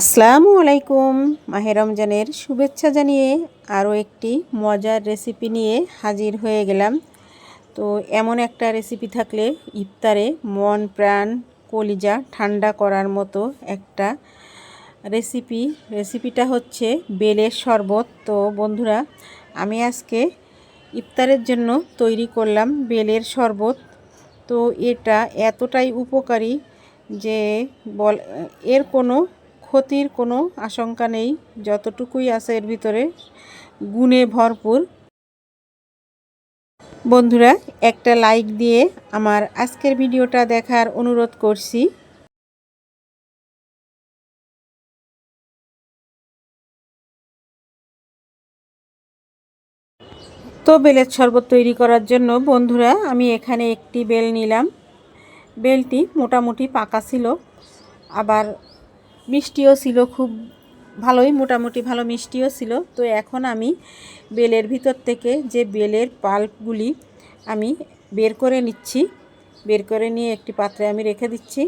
আসসালামু আলাইকুম। মাহে রমজানের শুভেচ্ছা জানিয়ে আরও একটি মজার রেসিপি নিয়ে হাজির হয়ে গেলাম। তো এমন একটা রেসিপি থাকলে ইফতারে মন, প্রাণ, কলিজা ঠান্ডা করার মতো একটা রেসিপি রেসিপিটা হচ্ছে বেলের শরবত। তো বন্ধুরা, আমি আজকে ইফতারের জন্য তৈরি করলাম বেলের শরবত। তো এটা এতটাই উপকারী যে বল এর কোনো ক্ষতির কোনো আশঙ্কা নেই, যতটুকুই আছে এর ভিতরে গুণে ভরপুর। বন্ধুরা, একটা লাইক দিয়ে আমার আজকের ভিডিওটা দেখার অনুরোধ করছি। তো বেলের শরবত তৈরি করার জন্য বন্ধুরা, আমি এখানে একটি বেল নিলাম। বেলটি মোটামুটি পাকা ছিল, আবার মিষ্টিও ছিল খুব ভালোই, মোটামুটি ভালো মিষ্টিও ছিল। তো এখন আমি বেলের ভিতর থেকে যে বেলের পাল্পগুলি আমি বের করে নিচ্ছি, বের করে নিয়ে একটি পাত্রে আমি রেখে দিচ্ছি।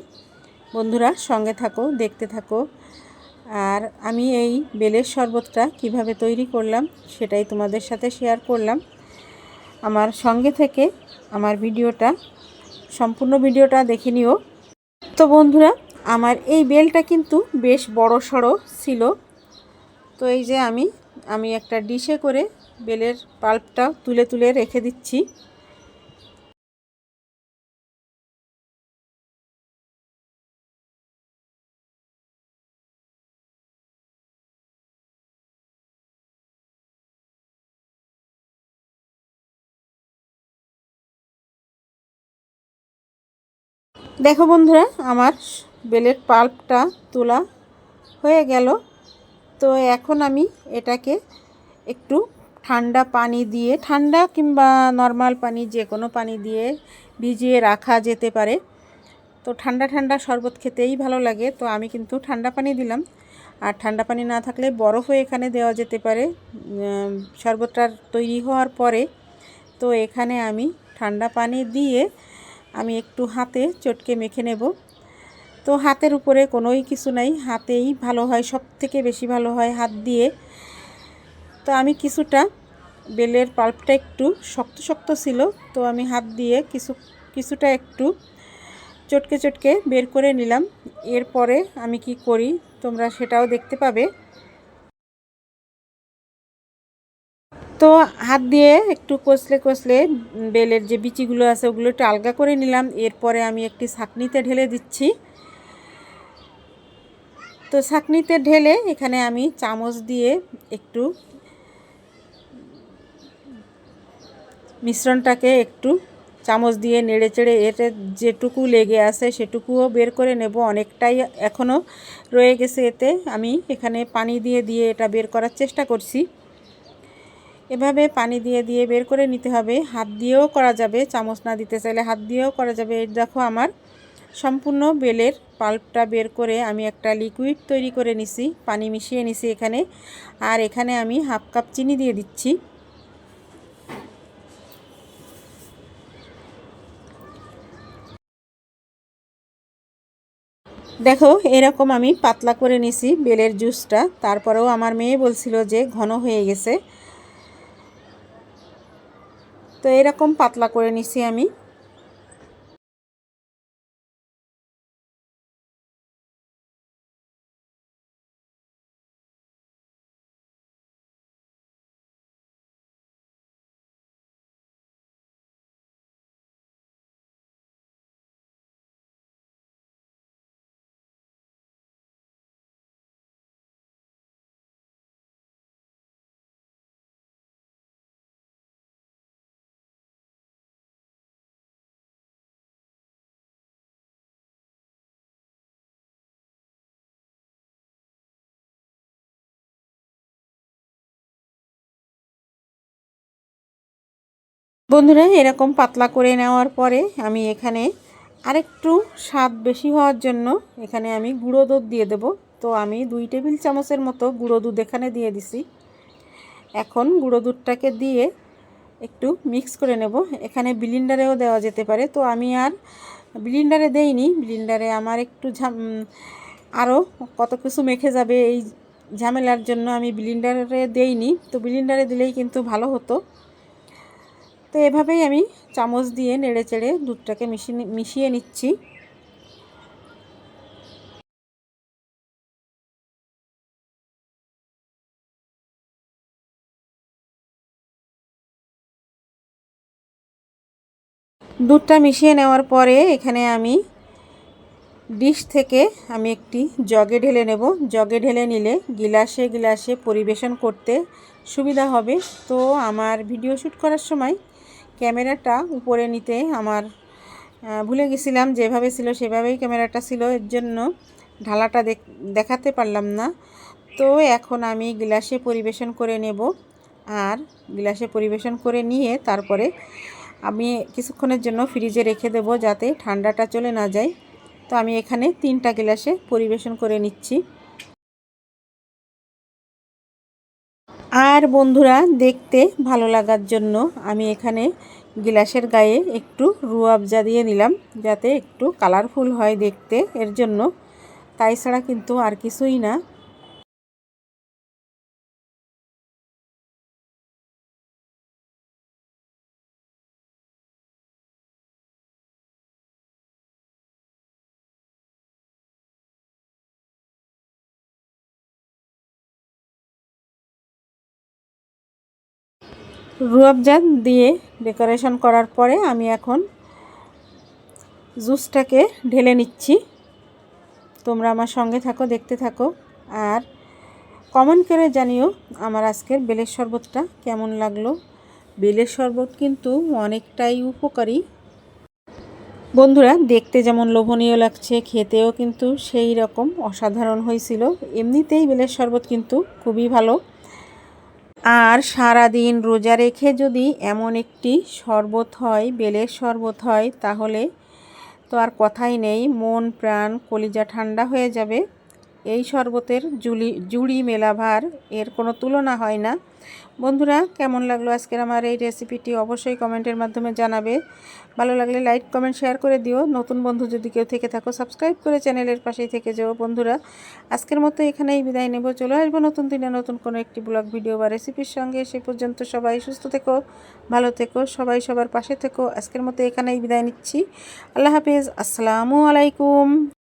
বন্ধুরা, সঙ্গে থাকো, দেখতে থাকো। আর আমি এই বেলের শরবতটা কীভাবে তৈরি করলাম সেটাই তোমাদের সাথে শেয়ার করলাম। আমার সঙ্গে থেকে আমার ভিডিওটা, সম্পূর্ণ ভিডিওটা দেখে নিও। তো বন্ধুরা আমার এই বেলটা কিন্তু বেশ বড় সড়ো ছিল। তো এই যে আমি আমি একটা ডিশে করে বেলের পাল্পটা তুলে তুলে রেখে দিচ্ছি। দেখো বন্ধুরা, আমার বেলের পাল্পটা তোলা হয়ে গেল। তো এখন আমি এটাকে একটু ঠান্ডা পানি দিয়ে, ঠান্ডা কিংবা নর্মাল পানি যে কোনো পানি দিয়ে ভিজিয়ে রাখা যেতে পারে। তো ঠান্ডা ঠান্ডা শরবত খেতেই ভালো লাগে। তো আমি কিন্তু ঠান্ডা পানি দিলাম। আর ঠান্ডা পানি না থাকলে বরফও এখানে দেওয়া যেতে পারে। শরবতটা তৈরি হওয়ার পরে। তো এখানে আমি ঠান্ডা পানি দিয়ে আমি একটু হাতে চটকে মেখে নেব। তো হাতের উপরে কোনোই কিছু নাই, হাতেই ভালো হয় সব থেকে বেশি ভালো হয় হাত দিয়ে। তো আমি কিছুটা বেলের পাল্পটা একটু শক্ত শক্ত ছিল, তো আমি হাত দিয়ে কিছু, কিছুটা একটু চটকে চটকে বের করে নিলাম। এরপরে আমি কি করি তোমরা সেটাও দেখতে পাবে। তো হাত দিয়ে একটু কষলে কষলে বেলের যে বিচিগুলো আছে ওগুলো একটু আলগা করে নিলাম। এরপরে আমি একটি ছাকনিতে ঢেলে দিচ্ছি। তো ছাকনিতে ঢেলে এখানে আমি চামচ দিয়ে একটু মিশ্রণটাকে একটু চামচ দিয়ে নেড়ে চেড়ে এতে যেটুকু লেগে আছে সেটুকুও বের করে নেব। অনেকটাই এখনও রয়ে গেছে এতে। আমি এখানে পানি দিয়ে দিয়ে এটা বের করার চেষ্টা করছি। এভাবে পানি দিয়ে দিয়ে বের করে নিতে হবে। হাত দিয়েও করা যাবে, চামচ না দিতে চাইলে হাত দিয়েও করা যাবে। দেখো আমার সম্পূর্ণ বেলের পাল্পটা বের করে আমি একটা লিকুইড তৈরি করে নিছি, পানি মিশিয়ে নিছি এখানে। আর এখানে আমি হাফ কাপ চিনি দিয়ে দিচ্ছি। দেখো, এরকম আমি পাতলা করে নিছি বেলের জুসটা। তারপরেও আমার মেয়ে বলছিল যে ঘন হয়ে গেছে। তো এরকম পাতলা করে নিছি আমি। বন্ধুরা, এরকম পাতলা করে নেওয়ার পরে আমি এখানে আরেকটু স্বাদ বেশি হওয়ার জন্য এখানে আমি গুঁড়ো দুধ দিয়ে দেব। তো আমি দুই টেবিল চামচের মতো গুঁড়ো দুধ এখানে দিয়ে দিছি। এখন গুঁড়ো দুধটাকে দিয়ে একটু মিক্স করে নেব। এখানে বিলিন্ডারেও দেওয়া যেতে পারে। তো আমি আর বিলিন্ডারে দেইনি। বিলিন্ডারে আমার একটু আরও কত কিছু মেখে যাবে এই ঝামেলার জন্য আমি ব্লিন্ডারে দেইনি। তো ব্লিন্ডারে দিলেই কিন্তু ভালো হতো। তো এভাবেই আমি চামচ দিয়ে নেড়ে চেড়ে দুধটাকে মিশিয়ে মিশিয়ে নিচ্ছি। দুধটা মিশিয়ে নেওয়ার পরে এখানে আমি ডিশ থেকে আমি একটি জগে ঢেলে নেব। জগে ঢেলে নিলে গিলাসে গিলাসে পরিবেশন করতে সুবিধা হবে। তো আমার ভিডিও শ্যুট করার সময় ক্যামেরাটা উপরে নিতে আমার ভুলে গেছিলাম যেভাবে ছিল সেভাবেই ক্যামেরাটা ছিল, এর জন্য ঢালাটা দেখাতে পারলাম না। তো এখন আমি গ্লাসে পরিবেশন করে নেব আর গ্লাসে পরিবেশন করে নিয়ে তারপরে আমি কিছুক্ষণের জন্য ফ্রিজে রেখে দেব যাতে ঠান্ডাটা চলে না যায়। তো আমি এখানে তিনটা গ্লাসে পরিবেশন করে নিচ্ছি। আর বন্ধুরা, দেখতে ভালো লাগার জন্য আমি এখানে গিলাসের গায়ে একটু রু রুয়াবজা দিয়ে নিলাম, যাতে একটু কালারফুল হয় দেখতে, এর জন্য। তাই ছাড়া কিন্তু আর কিছুই না। রুয়াবজাত দিয়ে ডেকোরেশন করার পরে আমি এখন জুসটাকে ঢেলে নিচ্ছি। তোমরা আমার সঙ্গে থাকো, দেখতে থাকো। আর কমেন্ট করে জানিও আমার আজকের বেলের শরবতটা কেমন লাগল। বেলের শরবত কিন্তু অনেকটাই উপকারী। বন্ধুরা, দেখতে যেমন লোভনীয় লাগছে, খেতেও কিন্তু সেই রকম অসাধারণ হয়েছিল। এমনিতেই বেলের শরবত কিন্তু খুবই ভালো। আর সারা দিন রোজা রেখে যদি এমন একটি শরবত হয়, বেলের শরবত হয়, তাহলে তো আর কথাই নেই। মন, প্রাণ, কলিজা ঠান্ডা হয়ে যাবে। এই শরবতের জুলি, জুড়ি মেলাভার এর কোনো তুলনা হয় না। বন্ধুরা, কেমন লাগল আজকের আমার এই রেসিপিটি অবশ্যই কমেন্টের মাধ্যমে জানাবে। ভালো লাগলে লাইক, কমেন্ট, শেয়ার করে দিও। নতুন বন্ধু যদি কেউ থেকে থাকো, সাবস্ক্রাইব করে চ্যানেলের পাশেই থেকে যাও। বন্ধুরা, আজকের মতো এখানেই বিদায় নেব। চলে আসব নতুন দিনে নতুন কোনো একটি ব্লগ, ভিডিও বা রেসিপির সঙ্গে। সে পর্যন্ত সবাই সুস্থ থেকো, ভালো থেকো, সবাই সবার পাশে থেকো। আজকের মতো এখানেই বিদায় নিচ্ছি। আল্লাহ হাফিজ। আসসালামু আলাইকুম।